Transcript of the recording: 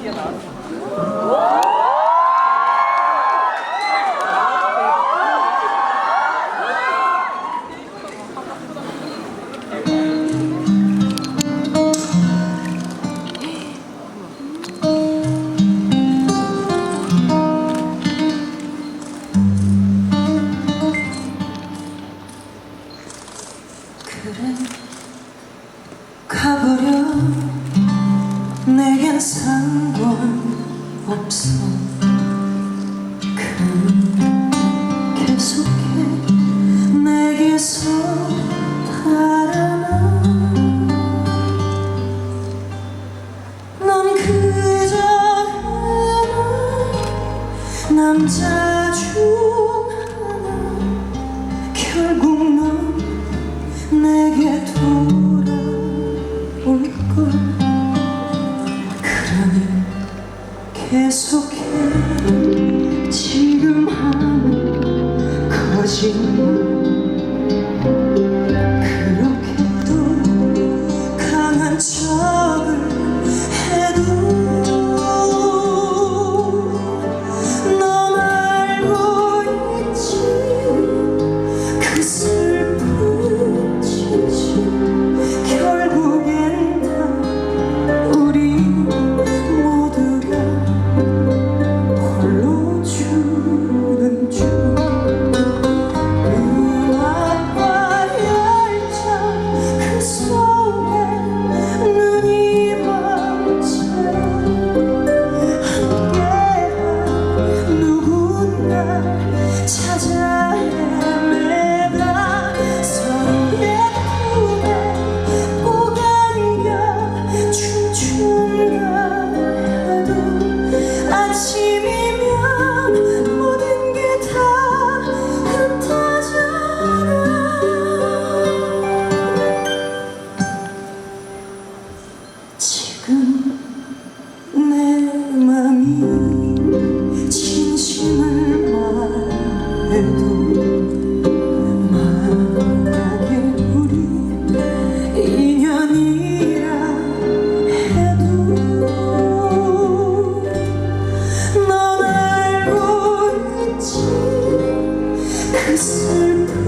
그래 가버려. 내겐 상관없어. 그 계속해 내게서 넌 그저 하나 남자 중 하나. 결국 계속해. 지금 하는 거짓말 내 맘이 진심을 말해도 만약에 우리 인연이라 해도 넌 알고 있지? 그 슬픈